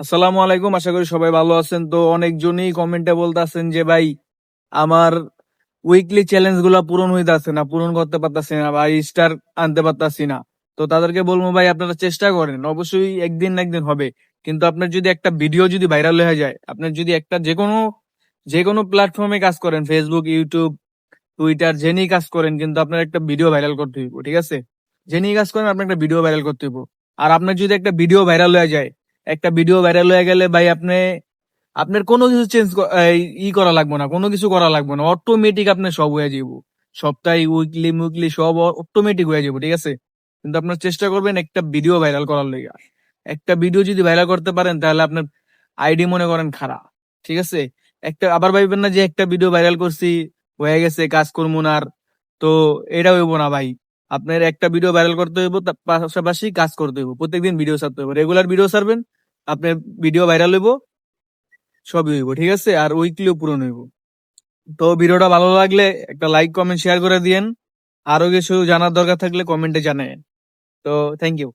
আসসালামু আলাইকুম, আশা করি সবাই ভালো আছেন। তো অনেকজনই কমেন্টে বলতেছেন যে, ভাই, আমার উইকলি চ্যালেঞ্জগুলা পূরণ হইতাছে না, পূরণ করতে পারতাছি না বা স্টার আনতে পারতাছি না। তো তাদেরকে বলব, ভাই, আপনারা চেষ্টা করেন, অবশ্যই একদিন না একদিন হবে। কিন্তু আপনার যদি একটা ভিডিও যদি ভাইরাল হয়ে যায়, আপনার যদি একটা যে কোনো যে কোনো প্ল্যাটফর্মে কাজ করেন ফেসবুক ইউটিউব টুইটার জেনেই কাজ করেন, কিন্তু আপনার একটা ভিডিও ভাইরাল করতে হইব, ঠিক আছে? জেনেই কাজ করেন, আপনার একটা ভিডিও ভাইরাল করতে হইব। আর আপনার যদি একটা ভিডিও ভাইরাল হয়ে যায় একটা ভিডিও ভাইরাল হয়ে গেলে ভাই আপনি, আপনার কোনো কিছু চেঞ্জ ই করা লাগবে না, কোনো কিছু করা লাগবে না। অটোমেটিক আপনার সব হয়ে যাব সপ্তাহে উইকলি মুইকলি সব অটোমেটিক হয়ে যাব ঠিক আছে? কিন্তু আপনার চেষ্টা করবেন একটা ভিডিও ভাইরাল করার লেগে। একটা ভিডিও যদি ভাইরাল করতে পারেন, তাহলে আপনার আইডি মনে করেন খারাপ, ঠিক আছে? একটা, আবার ভাববেন না যে একটা ভিডিও ভাইরাল করছি, হয়ে গেছে কাজ করব না আর, তো এটা হইব না ভাই। আপনার একটা ভিডিও ভাইরাল করতে হইব পাশাপাশি কাজ করতে হইব, প্রত্যেকদিন ভিডিও ছাড়তে হইব। রেগুলার ভিডিও ছাড়বেন আপনার ভিডিও ভাইরাল হইব, সবই হইব, ঠিক আছে? আর উইকলিও পূরণ হইব। তো ভিডিওটা ভালো লাগলে একটা লাইক কমেন্ট শেয়ার করে দিয়েন। আরও কিছু জানার দরকার থাকলে কমেন্টে জানায় তো থ্যাংক ইউ